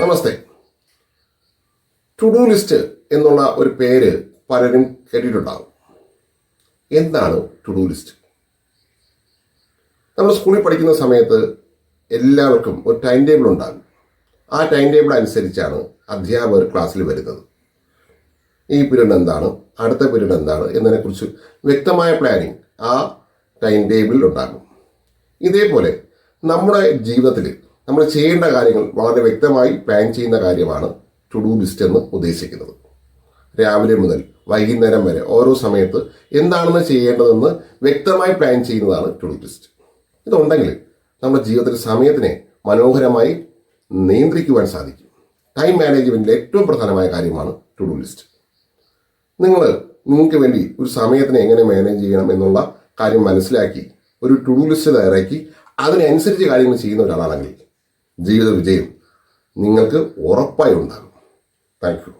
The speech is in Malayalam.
നമസ്തേ. ടു ഡു ലിസ്റ്റ് എന്നുള്ള ഒരു പേര് പലരും കേട്ടിട്ടുണ്ടാകും എന്താണ് ടു ഡു ലിസ്റ്റ് നമ്മൾ സ്കൂളിൽ പഠിക്കുന്ന സമയത്ത് എല്ലാവർക്കും ഒരു ടൈം ടേബിൾ ഉണ്ടാകും. ആ ടൈം ടേബിൾ അനുസരിച്ചാണ് അധ്യാപകർ ക്ലാസ്സിൽ വരുന്നത്. ഈ പീരീഡ് എന്താണ്? അടുത്ത പീരീഡ് എന്താണ്? എന്നതിനെക്കുറിച്ച് വ്യക്തമായ പ്ലാനിങ് ആ ടൈം ടേബിളിൽ ഉണ്ടാകും. ഇതേപോലെ നമ്മുടെ ജീവിതത്തിൽ നമ്മൾ ചെയ്യേണ്ട കാര്യങ്ങൾ വളരെ വ്യക്തമായി പ്ലാൻ ചെയ്യുന്ന കാര്യമാണ് ടു ഡു ലിസ്റ്റ് എന്ന് ഉദ്ദേശിക്കുന്നത്. രാവിലെ മുതൽ വൈകുന്നേരം വരെ ഓരോ സമയത്ത് എന്താണെന്ന് ചെയ്യേണ്ടതെന്ന് വ്യക്തമായി പ്ലാൻ ചെയ്യുന്നതാണ് ടു ഡു ലിസ്റ്റ് ഇതുണ്ടെങ്കിൽ നമ്മുടെ ജീവിതത്തിൽ സമയത്തിനെ മനോഹരമായി നിയന്ത്രിക്കുവാൻ സാധിക്കും. ടൈം മാനേജ്മെന്റിലെ ഏറ്റവും പ്രധാനമായ കാര്യമാണ് ടു ഡു ലിസ്റ്റ് നിങ്ങൾ നിങ്ങൾക്ക് വേണ്ടി ഒരു സമയത്തിനെ എങ്ങനെ മാനേജ് ചെയ്യണം എന്നുള്ള കാര്യം മനസ്സിലാക്കി ഒരു ടു ഡു ലിസ്റ്റ് തയ്യാറാക്കി അതിനനുസരിച്ച് കാര്യങ്ങൾ ചെയ്യുന്ന ഒരാളാണെങ്കിൽ ജീവിത വിജയം നിങ്ങൾക്ക് ഉറപ്പായി ഉണ്ടാകും. Thank you.